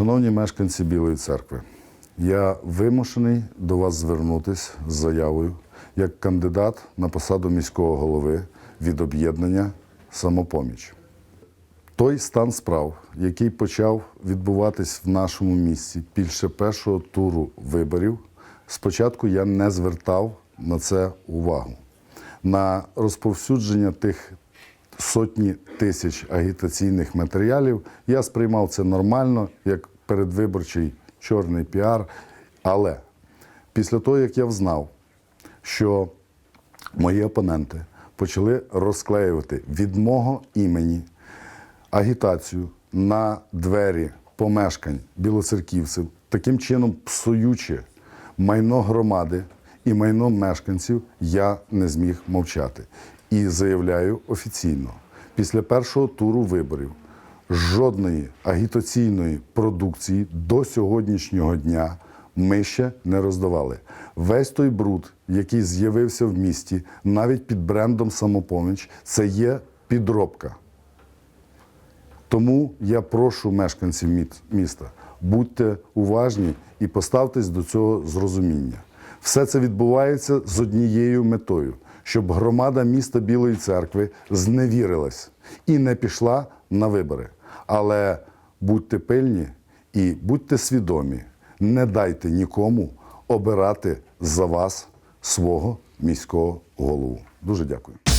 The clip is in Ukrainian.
Шановні мешканці Білої церкви, я вимушений до вас звернутися з заявою як кандидат на посаду міського голови від об'єднання Самопоміч. Той стан справ, який почав відбуватись в нашому місті після першого туру виборів, спочатку я не звертав на це увагу. На розповсюдження тих сотні тисяч агітаційних матеріалів я сприймав це нормально, як передвиборчий чорний піар. Але після того, як я взнав, що мої опоненти почали розклеювати від мого імені агітацію на двері помешкань білоцерківців, таким чином псуючи майно громади і майно мешканців, я не зміг мовчати. І заявляю офіційно: після першого туру виборів жодної агітаційної продукції до сьогоднішнього дня ми ще не роздавали. Весь той бруд, який з'явився в місті, навіть під брендом Самопоміч, це є підробка. Тому я прошу мешканців міста, будьте уважні і поставтесь до цього з розуміння. Все це відбувається з однією метою, щоб громада міста Білої церкви зневірилась і не пішла на вибори. Але будьте пильні і будьте свідомі, не дайте нікому обирати за вас свого міського голову. Дуже дякую.